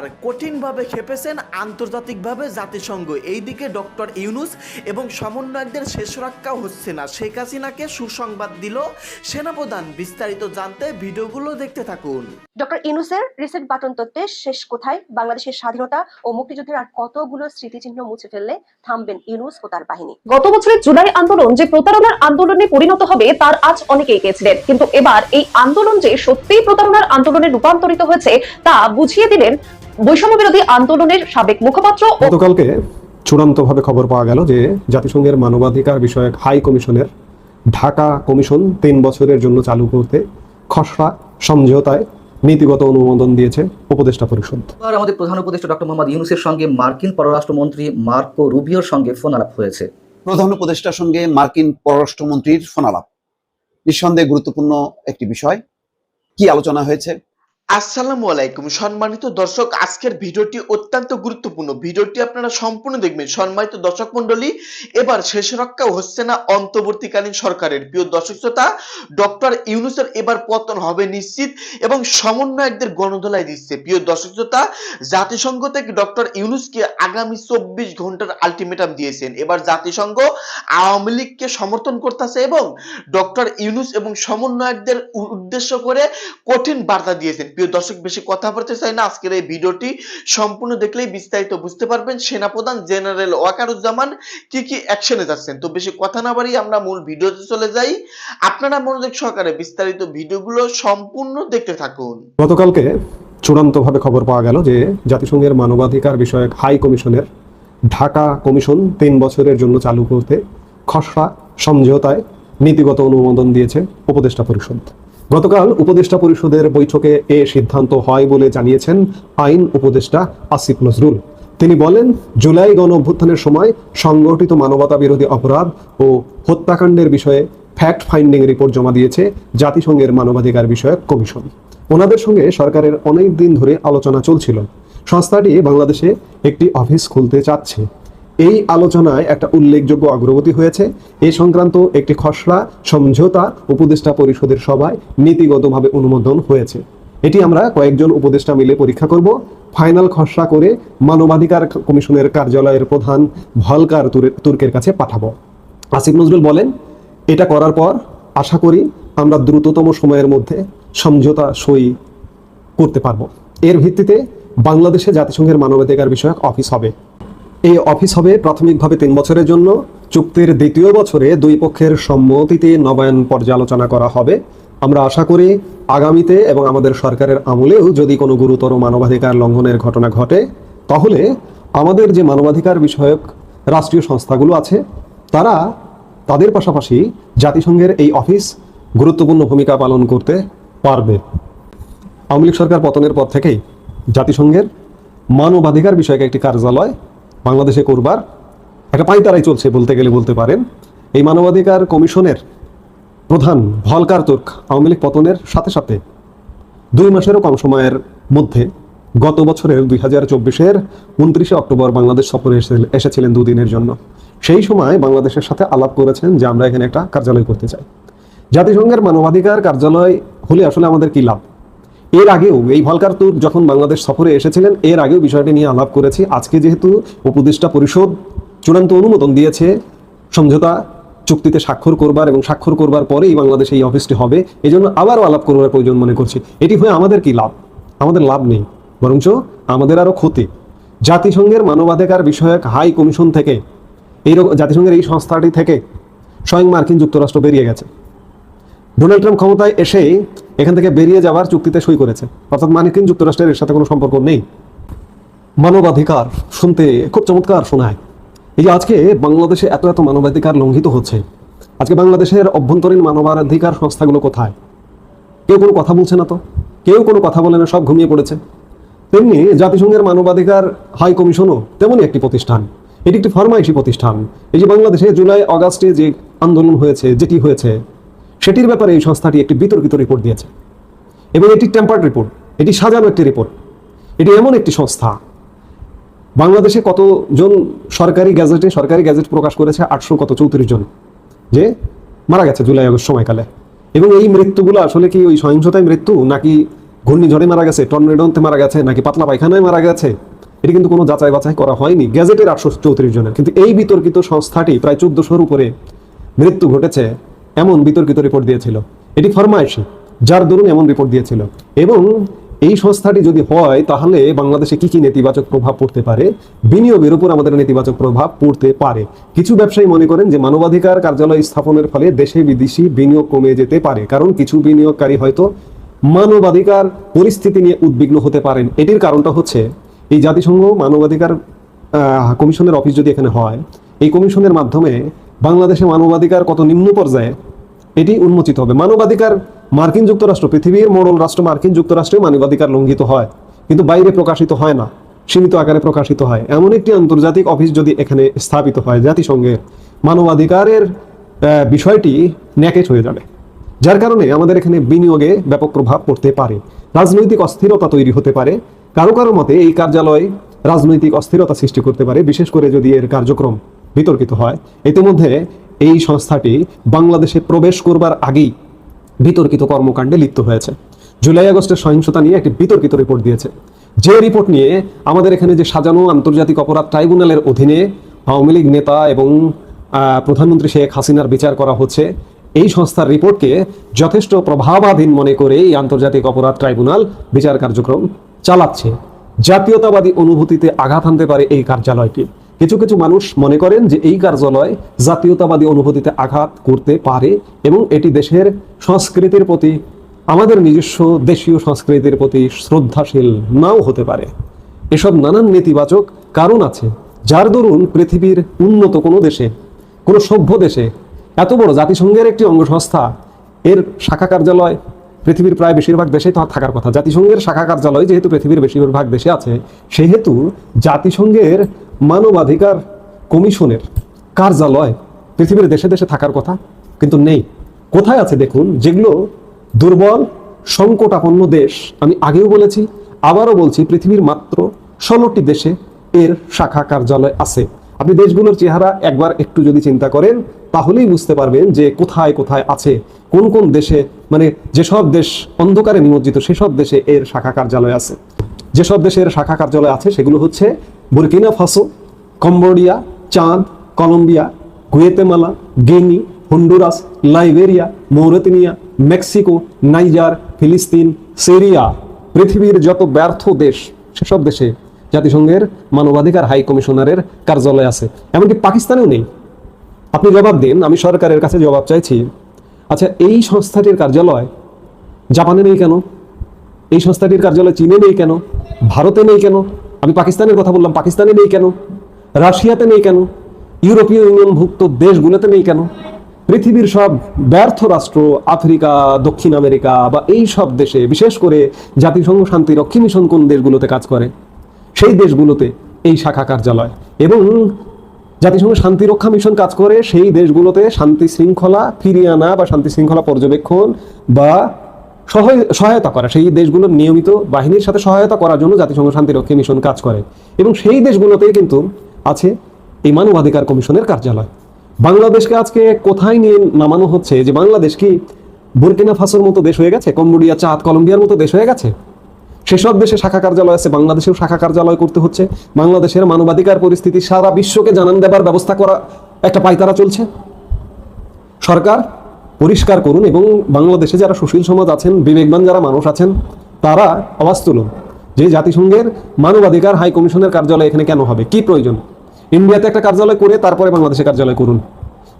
সরকার কঠিনভাবে খেপেছেন আন্তর্জাতিকভাবে জাতিসংঘ। এইদিকে ডক্টর ইউনুস এবং সমন্বয়কদের শেষ রক্ষাও হচ্ছে না। শেখ হাসিনাকে সুসংবাদ দিল সেনাপ্রধান। বিস্তারিত জানতে ভিডিওগুলো দেখতে থাকুন। ডক্টর ইনুসের রিসেট বাটন তত্ত্বে শেষ কোথায়? বাংলাদেশের স্বাধীনতা ও মুক্তিযুদ্ধের আর কতগুলো স্মৃতিচিহ্ন মুছে ফেললে থামবেন ইনুস ও তার বাহিনী? গত বছরের জুলাই আন্দোলন যে প্রতারণার আন্দোলনে পরিণত হবে তার আজ অনেকে এগিয়েছিলেন কিন্তু এবার এই আন্দোলন যে সত্যিই প্রতারণার আন্দোলনে রূপান্তরিত হয়েছে তা বুঝিয়ে দিলেন বৈষম্য বিরোধী আন্দোলনের সাবেক মুখপাত্র গতকালকে চূড়ান্তভাবে খবর পাওয়া গেল যে জাতিসংঘের মানবাধিকার বিষয়ক হাই কমিশনের ঢাকা কমিশন তিন বছরের জন্য চালু করতে খসড়া সমঝোতায় নীতিগত অনুমোদন দিয়েছে উপদেষ্টা পরিষদ। এবার আমাদের প্রধান উপদেষ্টা ডক্টর মোহাম্মদ ইউনুসের সঙ্গে মার্কিন পররাষ্ট্রমন্ত্রী মার্কো রুবিওর সঙ্গে ফোন আলাপ হয়েছে। প্রধান উপদেষ্টার সঙ্গে মার্কিন পররাষ্ট্রমন্ত্রীর ফোনালাপ নিঃসন্দেহে গুরুত্বপূর্ণ একটি বিষয়। কি আলোচনা হয়েছে? আসসালামু আলাইকুম। সম্মানিত দর্শক, আজকের ভিডিওটি অত্যন্ত গুরুত্বপূর্ণ। ভিডিওটি আপনারা সম্পূর্ণ দেখবেন। সম্মানিত দর্শক মন্ডলী এবার শেষ রক্ষা হচ্ছে না অন্তর্বর্তীকালীন সরকারের। প্রিয় দর্শক শ্রোতা, ডক্টর ইউনুসের এবার পতন হবে নিশ্চিত এবং সমন্বয়কদের গণদোলায় দিচ্ছে। প্রিয় দর্শক শ্রোতা, জাতিসংঘ থেকে ডক্টর ইউনুসকে আগামী চব্বিশ ঘণ্টার আলটিমেটাম দিয়েছেন। এবার জাতিসংঘ আওয়ামী লীগকে সমর্থন করতেছে এবং ডক্টর ইউনুস এবং সমন্বয়কদের উদ্দেশ্য করে কঠিন বার্তা দিয়েছেন। প্রিয় দর্শক, বেশি কথা বলতে চাই না। আজকের এই ভিডিওটি সম্পূর্ণ দেখলেই বিস্তারিত বুঝতে পারবেন। সেনাপ্রধান জেনারেল ওয়াকারুজ্জামান কি কি অ্যাকশনে যাচ্ছেন? তো বেশি কথা না বাড়িয়ে আমরা মূল ভিডিওতে চলে যাই। আপনারা মনোযোগ সহকারে বিস্তারিত ভিডিওগুলো সম্পূর্ণ দেখতে থাকুন। গতকালকে চূড়ান্তভাবে খবর পাওয়া গেল যে জাতিসংঘের মানবাধিকার বিষয়ক হাই কমিশনের ঢাকা কমিশন তিন বছরের জন্য চালু করতে খসড়া, সমঝোতায় নীতিগত অনুমোদন দিয়েছে উপদেষ্টা পরিষদ। গতকাল উপদেষ্টা পরিষদের বৈঠকে এ সিদ্ধান্ত হয় বলে জানিয়েছেন আইন উপদেষ্টা আসিফ নজরুল। তিনি বলেন, জুলাই গণ অভ্যুত্থানের সময় সংগঠিত মানবতা বিরোধী অপরাধ ও হত্যাকাণ্ডের বিষয়ে ফ্যাক্ট ফাইন্ডিং রিপোর্ট জমা দিয়েছে জাতিসংঘের মানবাধিকার বিষয়ক কমিশন। ওনাদের সঙ্গে সরকারের অনেক দিন ধরে আলোচনা চলছিল। সংস্থাটি বাংলাদেশে একটি অফিস খুলতে চাচ্ছে। এই আলোচনায় একটা উল্লেখযোগ্য অগ্রগতি হয়েছে। এ সংক্রান্ত একটি খসড়া, সমঝোতা উপদেষ্টা পরিষদের সভায় নীতিগতভাবে অনুমোদন হয়েছে। এটি আমরা কয়েকজন উপদেষ্টা মিলে পরীক্ষা করব। ফাইনাল খসড়া করে মানবাধিকার কমিশনের কার্যালয়ের প্রধান ভলকার তুর্কের কাছে পাঠাবো। আসিফ নজরুল বলেন, এটা করার পর আশা করি আমরা দ্রুততম সময়ের মধ্যে সমঝোতা সই করতে পারব। এর ভিত্তিতে বাংলাদেশে জাতিসংঘের মানবাধিকার বিষয়ক অফিস হবে। এই অফিস হবে প্রাথমিকভাবে তিন বছরের জন্য। চুক্তির দ্বিতীয় বছরে দুই পক্ষের সম্মতিতে নবায়ন পর্যালোচনা করা হবে। আমরা আশা করি আগামীতে এবং আমাদের সরকারের আমলেও যদি কোনো গুরুতর মানবাধিকার লঙ্ঘনের ঘটনা ঘটে, তাহলে আমাদের যে মানবাধিকার বিষয়ক রাষ্ট্রীয় সংস্থাগুলো আছে, তারা তাদের পাশাপাশি জাতিসংঘের এই অফিস গুরুত্বপূর্ণ ভূমিকা পালন করতে পারবে। আওয়ামী সরকার পতনের পর থেকেই জাতিসংঘের মানবাধিকার বিষয়ক একটি কার্যালয় বাংলাদেশে করবার একটা পাইতারাই চলছে বলতে গেলে বলতে পারেন। এই মানবাধিকার কমিশনের প্রধান ভলকার তুর্ক আওয়ামী লীগ পতনের সাথে সাথে দুই মাসেরও কম সময়ের মধ্যে গত বছরের দুই হাজার চব্বিশের উনত্রিশে অক্টোবর বাংলাদেশ সফরে এসেছিলেন দুদিনের জন্য। সেই সময় বাংলাদেশের সাথে আলাপ করেছেন যে আমরা এখানে একটা কার্যালয় করতে চাই। জাতিসংঘের মানবাধিকার কার্যালয় হলে আসলে আমাদের কি লাভ? এর আগেও এই ভলকার তুর যখন বাংলাদেশ সফরে এসেছিলেন, এর আগেও বিষয়টি নিয়ে আলাপ করেছি। আজকে যেহেতু উপদেষ্টা পরিষদ চূড়ান্ত অনুমোদন দিয়েছে, সমঝোতা চুক্তিতে স্বাক্ষর করবার এবং স্বাক্ষর করবার পরেই বাংলাদেশে এই অফিসটি হবে এই জন্য আবারও আলাপ করবার প্রয়োজন মনে করছি। এটি হয়ে আমাদের কি লাভ? আমাদের লাভ নেই। বরঞ্চ আমাদের আরও ক্ষতি। জাতিসংঘের মানবাধিকার বিষয়ক হাই কমিশন থেকে, এই জাতিসংঘের এই সংস্থাটি থেকে স্বয়ং মার্কিন যুক্তরাষ্ট্র বেরিয়ে গেছে। ডোনাল্ড ট্রাম্প ক্ষমতায় এসেই এখান থেকে বেরিয়ে যাওয়ার চুক্তিতে সই করেছে। অর্থাৎ মার্কিন যুক্তরাষ্ট্রের এর সাথে কোনো সম্পর্ক নেই। মানবাধিকার শুনতে খুব চমৎকার শোনায়। এই যে আজকে বাংলাদেশে এত এত মানবাধিকার লঙ্ঘিত হচ্ছে। আজকে বাংলাদেশের অভ্যন্তরীণ মানবাধিকার সংস্থাগুলো কোথায়? কেউ কোনো কথা বলছে না তো? কেউ কোনো কথা বলে না, সব ঘুমিয়ে পড়েছে। তেমনি জাতিসংঘের মানবাধিকার হাই কমিশনও তেমনই একটি প্রতিষ্ঠান। এটি একটি ফরমাইশি প্রতিষ্ঠান। এই যে বাংলাদেশে জুলাই, অগাস্টে যে আন্দোলন হয়েছে, যেটি হয়েছে সেটির ব্যাপারে এই সংস্থাটি একটি বিতর্কিত রিপোর্ট দিয়েছে। এবং এটি টেম্পার্ড রিপোর্ট, এটি সাজানো একটি রিপোর্ট। এটি এমন একটি সংস্থা। বাংলাদেশে কতজন সরকারি গ্যাজেটে, সরকারি গ্যাজেট প্রকাশ করেছে? আটশো কত চৌত্রিশ জন, যে মারা গেছে জুলাই আগস্ট সময়কালে। এবং এই মৃত্যুগুলো আসলে কি ওই সহিংসতায় মৃত্যু, নাকি ঘূর্ণিঝড়ে মারা গেছে, টর্নেডোতে মারা গেছে, নাকি পাতলা পায়খানায় মারা গেছে? এটি কিন্তু কোনো যাচাই বাছাই করা হয়নি। গ্যাজেটের আটশো চৌত্রিশ জনের। কিন্তু এই বিতর্কিত সংস্থাটি প্রায় চোদ্দশোর উপরে মৃত্যু ঘটেছে। এমন বিতর্কিত রিপোর্ট দিয়েছিল। এটি ফরমাইশি যার দরুন এমন রিপোর্ট দিয়েছিল। এবং এই সংস্থাটি যদি হয়, তাহলে বাংলাদেশে কি কি নেতিবাচক প্রভাব পড়তে পারে? বিনিয়োগের উপর আমাদের নেতিবাচক প্রভাব পড়তে পারে। কিছু ব্যবসায়ী মনে করেন যে, মানবাধিকার কার্যালয় স্থাপনের ফলে দেশে বিদেশি বিনিয়োগ কমে যেতে পারে। কারণ কিছু বিনিয়োগকারী হয়তো মানবাধিকার পরিস্থিতি নিয়ে উদ্বিগ্ন হতে পারেন। এটির কারণটা হচ্ছে, এই জাতিসংঘ মানবাধিকার কমিশনের অফিস যদি এখানে হয়, এই কমিশনের মাধ্যমে বাংলাদেশে মানবাধিকার কত নিম্ন পর্যায়ে, এটি উন্মোচিত হবে। মানবাধিকার মার্কিন যুক্তরাষ্ট্র, পৃথিবীর মোড়ল রাষ্ট্র মার্কিন যুক্তরাষ্ট্রে মানবাধিকার লঙ্ঘিত হয়, কিন্তু বাইরে প্রকাশিত হয় না, সীমিত আকারে প্রকাশিত হয়। এমন একটি আন্তর্জাতিক অফিস যদি এখানে স্থাপিত হয় জাতিসংঘের মানবাধিকারের বিষয়টি ন্যাকেট হয়ে যাবে, যার কারণে আমাদের এখানে বিনিয়োগে ব্যাপক প্রভাব পড়তে পারে। রাজনৈতিক অস্থিরতা তৈরি হতে পারে, কারও কারও মতে এই কার্যালয় রাজনৈতিক অস্থিরতা সৃষ্টি করতে পারে, বিশেষ করে যদি এর কার্যক্রম বিতর্কিত হয়। ইতিমধ্যে এই সংস্থাটি বাংলাদেশে প্রবেশ করবার আগেই বিতর্কিত কর্মকাণ্ডে লিপ্ত হয়েছে। জুলাই আগস্টের সহিংসতা নিয়ে একটি বিতর্কিত রিপোর্ট দিয়েছে। যে রিপোর্ট নিয়ে আমাদের এখানে যে সাজানো আন্তর্জাতিক অপরাধ ট্রাইব্যুনালের অধীনে আওয়ামী লীগ নেতা এবং প্রধানমন্ত্রী শেখ হাসিনার বিচার করা হচ্ছে, এই সংস্থার রিপোর্টকে যথেষ্ট প্রভাবাধীন মনে করে এই আন্তর্জাতিক অপরাধ ট্রাইব্যুনাল বিচার কার্যক্রম চালাচ্ছে। জাতীয়তাবাদী অনুভূতিতে আঘাত আনতে পারে এই কার্যালয়টি। কিছু কিছু মানুষ মনে করেন যে এই কার্যালয় জাতীয়তাবাদী অনুভূতিতে আঘাত করতে পারে এবং এটি দেশের সংস্কৃতির প্রতি, আমাদের নিজস্ব দেশীয় সংস্কৃতির প্রতি শ্রদ্ধাশীল নাও হতে পারে। এসব নানান নেতিবাচক কারণ আছে, যার দরুন পৃথিবীর উন্নত কোনো দেশে, কোনো সভ্য দেশে, এত বড় জাতিসংঘের একটি অঙ্গ সংস্থা এর শাখা কার্যালয় পৃথিবীর প্রায় বেশিরভাগ দেশেই থাকার কথা। জাতিসংঘের শাখা কার্যালয় যেহেতু পৃথিবীর বেশিরভাগ দেশে আছে, সেহেতু জাতিসংঘের মানবাধিকার কমিশনের কার্যালয় পৃথিবীর দেশে দেশে থাকার কথা কিন্তু নেই। কোথায় আছে দেখুন, যেগুলো দুর্বল, সংকটাপন্ন দেশ, আমি আগেও বলেছি, আবারও বলছি, পৃথিবীর মাত্র ষোলোটি দেশে এর শাখা কার্যালয় আছে। আপনি দেশগুলোর চেহারা একবার একটু যদি চিন্তা করেন, তাহলেই বুঝতে পারবেন যে কোথায় কোথায় আছে, কোন কোন দেশে মানে যেসব দেশ অন্ধকারে নিমজ্জিত, সেসব দেশে এর শাখা কার্যালয় আছে। যেসব দেশের শাখা কার্যালয় আছে, সেগুলো হচ্ছে Burkina Faso, Cambodia, Chad, Colombia, Guatemala, Guinea, Honduras, Liberia, Mauritania, Mexico, Niger, ফিলিস্তিন, সিরিয়া। পৃথিবীর যত ব্যর্থ দেশ, সেসব দেশে জাতিসংঘের মানবাধিকার হাই কমিশনারের কার্যালয় আছে। এমনকি পাকিস্তানেও নেই। আপনি জবাব দিন, আমি সরকারের কাছে জবাব চাইছি। আচ্ছা এই সংস্থাটির কার্যালয় জাপানে নেই কেন? এই সংস্থাটির কার্যালয় চীনে নেই কেন? ভারতে নেই কেন? আমি পাকিস্তানের কথা বললাম, পাকিস্তানে নেই কেন? রাশিয়াতে নেই কেন? ইউরোপীয় ইউনিয়নভুক্ত দেশগুলোতে নেই কেন? পৃথিবীর সব ব্যর্থ রাষ্ট্র, আফ্রিকা, দক্ষিণ আমেরিকা বা এই সব দেশে, বিশেষ করে জাতিসংঘ শান্তিরক্ষী মিশন কোন দেশগুলোতে কাজ করে? সেই দেশগুলোতে এই শাখা কার্যালয়। এবং জাতিসংঘ শান্তিরক্ষা মিশন কাজ করে, সেই দেশগুলোতে শান্তি শৃঙ্খলা ফিরিয়ে আনা বা শান্তি শৃঙ্খলা পর্যবেক্ষণ বা সহায়- সহায়তা করা, সেই দেশগুলোর নিয়মিত বাহিনীর সাথে সহায়তা করার জন্য জাতিসংঘ শান্তিরক্ষী মিশন কাজ করে। এবং সেই দেশগুলোতে কিন্তু আছে এই মানবাধিকার কমিশনের কার্যালয়। বাংলাদেশকে আজকে কোথায় নিয়ে নামানো হচ্ছে? যে বাংলাদেশ কি বুরকিনা ফাসোর মতো দেশ হয়ে গেছে? কম্বোডিয়া, চাঁদ, কলম্বিয়ার মতো দেশ হয়ে গেছে? সেসব দেশে শাখা কার্যালয় আছে, বাংলাদেশেও শাখা কার্যালয় করতে হচ্ছে। বাংলাদেশের মানবাধিকার পরিস্থিতি সারা বিশ্বকে জানান দেবার ব্যবস্থা করা একটা পায়তারা চলছে। সরকার পরিষ্কার করুন এবং বাংলাদেশে যারা সুশীল সমাজ আছেন, বিবেকবান যারা মানুষ আছেন, তারা আওয়াজ তুলুন যে জাতিসংঘের মানবাধিকার হাই কমিশনের কার্যালয় এখানে কেন হবে? কি প্রয়োজন? ইন্ডিয়াতে একটা কার্যালয় করে তারপরে বাংলাদেশে কার্যালয় করুন।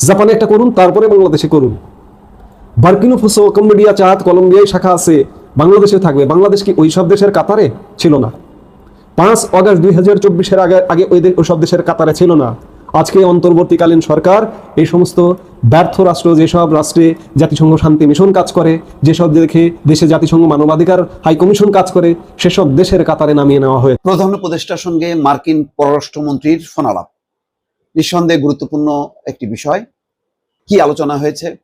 জাপানে একটা করুন, তারপরে বাংলাদেশে করুন। বার্কিনো ফুসো, কম্বোডিয়া, চাঁদ, কলম্বিয়ায় শাখা আছে। বাংলাদেশে থাকবে। বাংলাদেশ কি ওই সব দেশের কাতারে? ছিল না। পাঁচ অগস্ট দুই হাজার চব্বিশের আগে আগে ওই ওই সব দেশের কাতারে ছিল না। আজকে অন্তর্বর্তীকালীন সরকার এই সমস্ত ব্যর্থ রাষ্ট্র, যেসব রাষ্ট্রে জাতিসংঘ শান্তি মিশন কাজ করে, যেসব দেখে দেশে জাতিসংঘ মানবাধিকার হাই কমিশন কাজ করে, সেসব দেশের কাতারে নামিয়ে নেওয়া হয়েছে। প্রধান উপদেষ্টার সঙ্গে মার্কিন পররাষ্ট্রমন্ত্রীর ফোনালাপ। নিঃসন্দেহে গুরুত্বপূর্ণ একটি বিষয়। কি আলোচনা হয়েছে?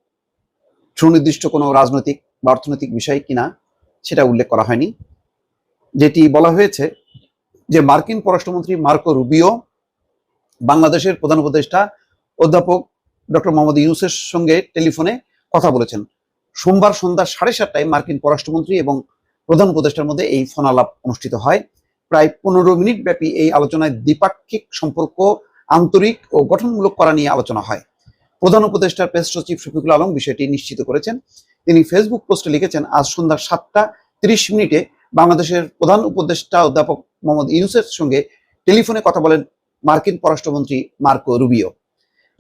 সুনির্দিষ্ট কোনো রাজনৈতিক বা অর্থনৈতিক বিষয় কিনা সেটা উল্লেখ করা হয়নি। যেটি বলা হয়েছে যে মার্কিন পররাষ্ট্রমন্ত্রী মার্কো রুবিও, বাংলাদেশের প্রধান উপদেষ্টা অধ্যাপক ডক্টর মোহাম্মদ ইউনুসের সঙ্গে টেলিফোনে কথা বলেছেন। সোমবার সন্ধ্যা সাড়ে সাতটায় মার্কিন পররাষ্ট্রমন্ত্রী এবং প্রধান উপদেষ্টার মধ্যে এই ফোন আলাপ অনুষ্ঠিত হয়। প্রায় পনেরো মিনিট ব্যাপী এই আলোচনায় দ্বিপাক্ষিক সম্পর্ক, আন্তরিক ও গঠনমূলক করা নিয়ে আলোচনা হয়। প্রধান উপদেষ্টার প্রেস সচিব শফিকুল আলম বিষয়টি নিশ্চিত করেছেন। তিনি ফেসবুক পোস্টে লিখেছেন, আজ সন্ধ্যা সাতটা তিরিশ মিনিটে বাংলাদেশের প্রধান উপদেষ্টা অধ্যাপক মোহাম্মদ ইউনুসের সঙ্গে টেলিফোনে কথা বলেন মার্কিন পররাষ্ট্রমন্ত্রী মার্কো রুবিও।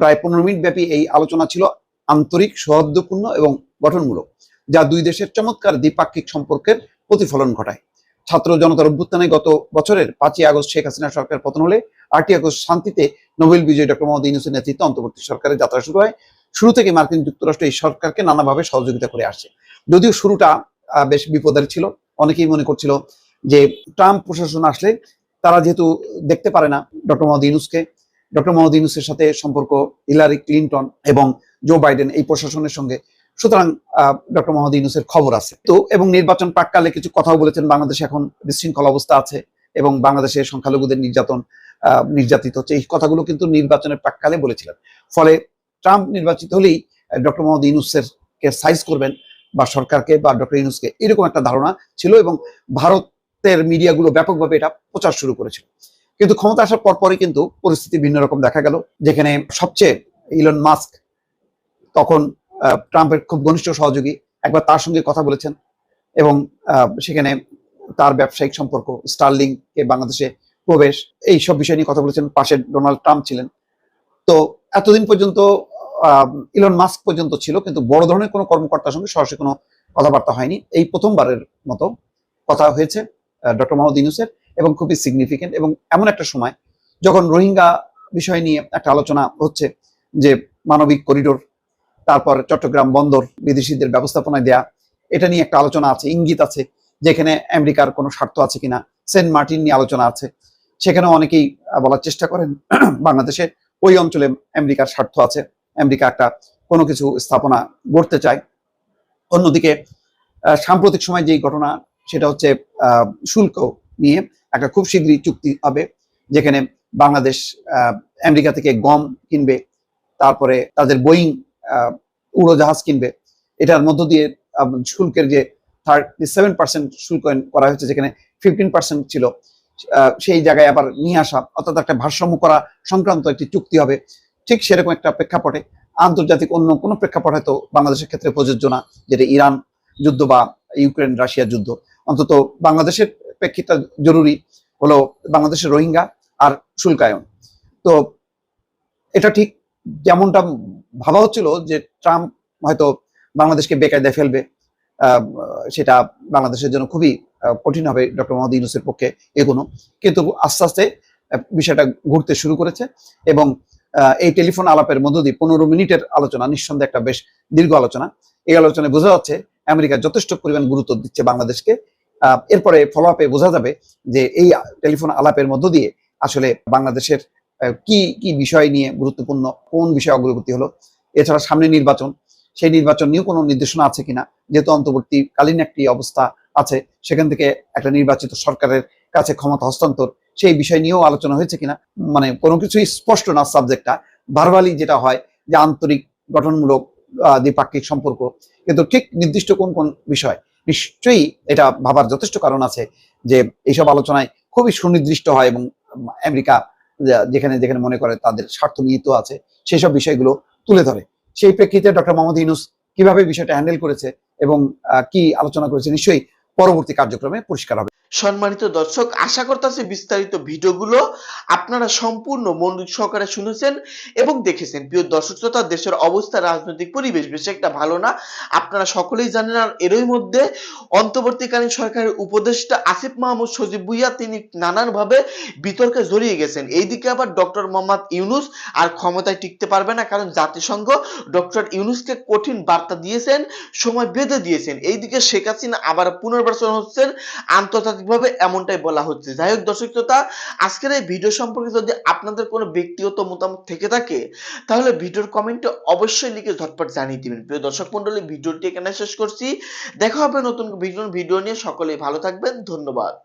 প্রায় পনেরো মিনিট ব্যাপী এই আলোচনা ছিল আন্তরিক, সৌহার্দ্যপূর্ণ এবং গঠনমূলক, যা দুই দেশের চমৎকার দ্বিপাক্ষিক সম্পর্কের প্রতিফলন ঘটায়। ছাত্র জনতার অভ্যুত্থানে গত বছরের পাঁচই আগস্ট শেখ হাসিনা সরকার পতন হলে আটই আগস্ট শান্তিতে নোবেল বিজয়ী ডক্টর মোহাম্মদ ইউনুসের নেতৃত্বে অন্তর্বর্তী সরকারের যাত্রা শুরু হয়। শুরু থেকে মার্কিন যুক্তরাষ্ট্র এই সরকারকে নানাভাবে সহযোগিতা করে আসছে। যদিও শুরুটা বেশ বিপদের ছিল। অনেকেই মনে করছিল যে ট্রাম্প প্রশাসন আসলে তারা যেহেতু দেখতে পারে না ডক্টর মোহাম্মদ ইউনুসকে, ডক্টর মোহাম্মদ ইউনুসের সাথে সম্পর্ক হিলারি ক্লিনটন এবং জো বাইডেন এই প্রশাসনের সঙ্গে সুতরাং ডক্টর মোহাম্মদ ইউনুসের খবর আছে। তো, এবং নির্বাচন প্রাককালে কিছু কথাও বলেছেন, বাংলাদেশে এখন বিশৃঙ্খল অবস্থা আছে এবং বাংলাদেশে সংখ্যালঘুদের নির্যাতন নির্যাতিত হচ্ছে। এই কথাগুলো কিন্তু নির্বাচনের প্রাককালে বলেছিলেন। ফলে ট্রাম্প নির্বাচিত হলেই ডক্টর মোহাম্মদ ইউনুসের কে সাইজ করবেন বা সরকারকে বা ডক্টর ইউনুসকে, এরকম একটা ধারণা ছিল এবং ভারতের মিডিয়াগুলো ব্যাপকভাবে এটা প্রচার শুরু করেছিল। কিন্তু ক্ষমতা আসার পরপরই কিন্তু পরিস্থিতি ভিন্ন রকম দেখা গেল, যেখানে সবচেয়ে ইলন মাস্ক তখন ট্রাম্পের খুব ঘনিষ্ঠ সহযোগী, একবার তার সঙ্গে কথা বলেছেন এবং সেখানে তার ব্যবসায়িক সম্পর্ক স্টার্লিং কে বাংলাদেশে প্রবেশ, এই সব বিষয় নিয়ে কথা বলেছেন, পাশে ডোনাল্ড ট্রাম্প ছিলেন। তো এতদিন পর্যন্ত ইলন মাস্ক পর্যন্ত ছিল, কিন্তু বড় ধরনের কোনো কর্মকর্তার সঙ্গে সরাসরি কোনো কথাবার্তা হয়নি। এই প্রথমবারের মতো কথা হয়েছে ডক্টর মোহাম্মদ ইউনুসের, এবং খুবই সিগনিফিকেন্ট এবং এমন একটা সময় যখন রোহিঙ্গা বিষয় নিয়ে একটা আলোচনা হচ্ছে যে মানবিক করিডোর তারপর চট্টগ্রাম বন্দর বিদেশিদের ব্যবস্থাপনায় দেয়া। এটা নিয়ে একটা আলোচনা আছে, ইঙ্গিত আছে, যেখানে আমেরিকার কোনো স্বার্থ আছে কিনা। সেন্ট মার্টিন নিয়ে আলোচনা আছে। সেখানে অনেকেই বলার চেষ্টা করেন, বাংলাদেশে ওই অঞ্চলে আমেরিকার স্বার্থ আছে, আমেরিকা একটা কোনো কিছু স্থাপনা গড়তে চায়। অন্যদিকে সাম্প্রতিক সময় যেই ঘটনা, সেটা হচ্ছে শুল্ক নিয়ে একটা খুব শীঘ্রই চুক্তি হবে, যেখানে বাংলাদেশ আমেরিকা থেকে গম কিনবে। তারপরে তাদের বোয়িং উড়োজাহাজ কিনবে। এটার মধ্য দিয়ে শুল্কের যে থার্টি সেভেন পার্সেন্ট শুল্ক করা হয়েছে, যেখানে ফিফটিন পার্সেন্ট ছিল সেই জায়গায় আবার নিয়ে আসা, অর্থাৎ একটা ভারসাম্য করা সংক্রান্ত একটি চুক্তি হবে। ঠিক সেরকম একটা প্রেক্ষাপটে, আন্তর্জাতিক অন্য কোনো প্রেক্ষাপট হয়তো বাংলাদেশের ক্ষেত্রে প্রযোজ্য না, যেটা ইরান যুদ্ধ বা ইউক্রেন রাশিয়া যুদ্ধ। অন্তত বাংলাদেশের প্রেক্ষিতটা জরুরি হলো বাংলাদেশের রোহিঙ্গা আর শুল্কায়ন। তো, এটা ঠিক যেমনটা ভাবা হচ্ছিল যে ট্রাম্প হয়তো বাংলাদেশকে বেকায়দায় ফেলবে। সেটা বাংলাদেশের জন্য খুবই কঠিন হবে ডক্টর মোহাম্মদ ইউনুসের পক্ষে এগোনো। কিন্তু আস্তে আস্তে বিষয়টা ঘুরতে শুরু করেছে এবং এই টেলিফোন আলাপের মধ্য দিয়ে পনেরো মিনিটের আলোচনা, নিঃসন্দেহে একটা বেশ দীর্ঘ আলোচনা। এই আলোচনায় বোঝা যাচ্ছে আমেরিকা যথেষ্ট পরিমাণ গুরুত্ব দিচ্ছে বাংলাদেশকে। এরপরে ফলো আপে বোঝা যাবে যে এই টেলিফোন আলাপের মধ্য দিয়ে আসলে বাংলাদেশের কি কি বিষয় নিয়ে গুরুত্বপূর্ণ, কোন বিষয়ে অগ্রগতি হলো? এছাড়া সামনে নির্বাচন, সেই নির্বাচন নিয়েও কোনো নির্দেশনা আছে কিনা? যেহেতু অন্তর্বর্তীকালীন একটি অবস্থা আছে, সেখান থেকে একটা নির্বাচিত সরকারের কাছে ক্ষমতা হস্তান্তর, সেই বিষয় নিয়েও আলোচনা হয়েছে কিনা? মানে কোনো কিছুই স্পষ্ট না সাবজেক্টটা। ভার্বালি যেটা হয় যে আন্তরিক, গঠনমূলক দ্বিপাক্ষিক সম্পর্ক, কিন্তু ঠিক নির্দিষ্ট কোন কোন বিষয়? নিশ্চয়ই এটা ভাবার যথেষ্ট কারণ আছে যে এইসব আলোচনায় খুবই সুনির্দিষ্ট হয় এবং আমেরিকা যেখানে যেখানে মনে করে তাদের স্বার্থ নিহিত আছে সেই সব বিষয়গুলো তুলে ধরে। সেই প্রেক্ষিতে ডক্টর মোহাম্মদ ইউনুস কীভাবে বিষয়টা হ্যান্ডেল করেছে এবং কি আলোচনা করেছে, নিশ্চয়ই পরবর্তী কার্যক্রমে পরিষ্কার হবে। সম্মানিত দর্শক, আশা করতেছি বিস্তারিত ভিডিওগুলো আপনারা সম্পূর্ণ মনোযোগ সহকারে শুনেছেন এবং দেখেছেন। প্রিয় দর্শক শ্রোতা, দেশের অবস্থা, রাজনৈতিক পরিবেশ বেশি একটা ভালো না। আপনারা সকলেই জানেন আর এরই মধ্যে অন্তর্বর্তীকালীন সরকারের উপদেষ্টা আসিফ মাহমুদ সজীব ভুইয়া তিনি নানানভাবে বিতর্কে জড়িয়ে গেছেন। এইদিকে আবার ডক্টর মোহাম্মদ ইউনুস আর ক্ষমতায় টিকতে পারবে না কারণ জাতিসংঘ ডক্টর ইউনুসকে কঠিন বার্তা দিয়েছেন, সময় বেঁধে দিয়েছেন। এইদিকে শেখ হাসিনা আবার পুনর্বাসন হচ্ছেন আন্তর্জাতিকভাবে এমনটাই বলা হচ্ছে। যাই হোক দর্শক শ্রোতা, আজকের এই ভিডিও সম্পর্কে যদি আপনাদের কোনো ব্যক্তিগত মতামত থেকে থাকে, তাহলে ভিডিওর কমেন্টে অবশ্যই লিখে ঝটপট জানিয়ে দিবেন। প্রিয় দর্শক মন্ডলী ভিডিওটি এখানে শেষ করছি। দেখা হবে নতুন ভিডিও ভিডিও নিয়ে। সকলেই ভালো থাকবেন। ধন্যবাদ।